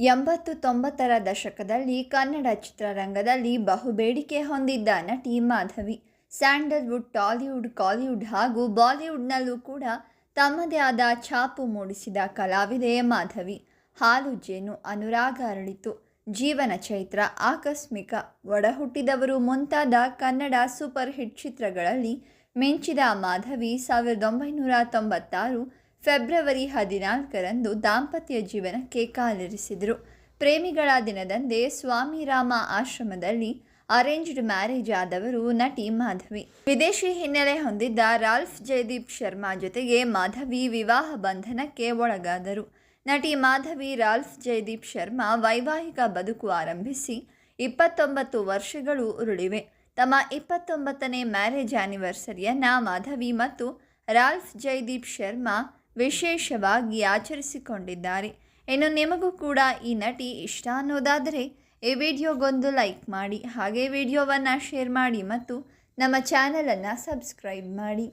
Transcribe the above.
ಎಂಬತ್ತು ತೊಂಬತ್ತರ ದಶಕದಲ್ಲಿ ಕನ್ನಡ ಚಿತ್ರರಂಗದಲ್ಲಿ ಬಹುಬೇಡಿಕೆ ಹೊಂದಿದ್ದ ನಟಿ ಮಾಧವಿ, ಸ್ಯಾಂಡಲ್ವುಡ್, ಟಾಲಿವುಡ್, ಕಾಲಿವುಡ್ ಹಾಗೂ ಬಾಲಿವುಡ್ನಲ್ಲೂ ಕೂಡ ತಮ್ಮದೇ ಆದ ಛಾಪು ಮೂಡಿಸಿದ ಕಲಾವಿದೆ ಮಾಧವಿ. ಹಾಲು ಜೇನು ಅನುರಾಗ ಅರಳಿತು. ಜೀವನ ಚೈತ್ರ, ಆಕಸ್ಮಿಕ ಒಡಹುಟ್ಟಿದವರು ಮುಂತಾದ ಕನ್ನಡ ಸೂಪರ್ ಹಿಟ್ ಚಿತ್ರಗಳಲ್ಲಿ ಮಿಂಚಿದ ಮಾಧವಿ ಸಾವಿರದ ಒಂಬೈನೂರ ತೊಂಬತ್ತಾರು ಫೆಬ್ರವರಿ ಹದಿನಾಲ್ಕರಂದು ದಾಂಪತ್ಯ ಜೀವನಕ್ಕೆ ಕಾಲಿರಿಸಿದರು. ಪ್ರೇಮಿಗಳ ದಿನದಂದೇ ಸ್ವಾಮಿ ರಾಮ ಆಶ್ರಮದಲ್ಲಿ ಅರೇಂಜ್ಡ್ ಮ್ಯಾರೇಜ್ ಆದವರು ನಟಿ ಮಾಧವಿ. ವಿದೇಶಿ ಹಿನ್ನೆಲೆ ಹೊಂದಿದ್ದ ರಾಲ್ಫ್ ಜಯದೀಪ್ ಶರ್ಮಾ ಜೊತೆಗೆ ಮಾಧವಿ ವಿವಾಹ ಬಂಧನಕ್ಕೆ ಒಳಗಾದರು. ನಟಿ ಮಾಧವಿ, ರಾಲ್ಫ್ ಜಯದೀಪ್ ಶರ್ಮಾ ವೈವಾಹಿಕ ಬದುಕು ಆರಂಭಿಸಿ ಇಪ್ಪತ್ತೊಂಬತ್ತು ವರ್ಷಗಳು ಉರುಳಿವೆ. ತಮ್ಮ ಇಪ್ಪತ್ತೊಂಬತ್ತನೇ ಮ್ಯಾರೇಜ್ ಆನಿವರ್ಸರಿಯನ್ನು ಮಾಧವಿ ಮತ್ತು ರಾಲ್ಫ್ ಜಯದೀಪ್ ಶರ್ಮಾ ವಿಶೇಷವಾಗಿ ಆಚರಿಸಿಕೊಂಡಿದ್ದಾರೆ. ಇನ್ನು ನಿಮಗೂ ಕೂಡ ಈ ನಟಿ ಇಷ್ಟ ಅನ್ನೋದಾದರೆ ಈ ವಿಡಿಯೋಗೊಂದು ಲೈಕ್ ಮಾಡಿ, ಹಾಗೆ ವಿಡಿಯೋವನ್ನು ಶೇರ್ ಮಾಡಿ ಮತ್ತು ನಮ್ಮ ಚಾನಲನ್ನು ಸಬ್ಸ್ಕ್ರೈಬ್ ಮಾಡಿ.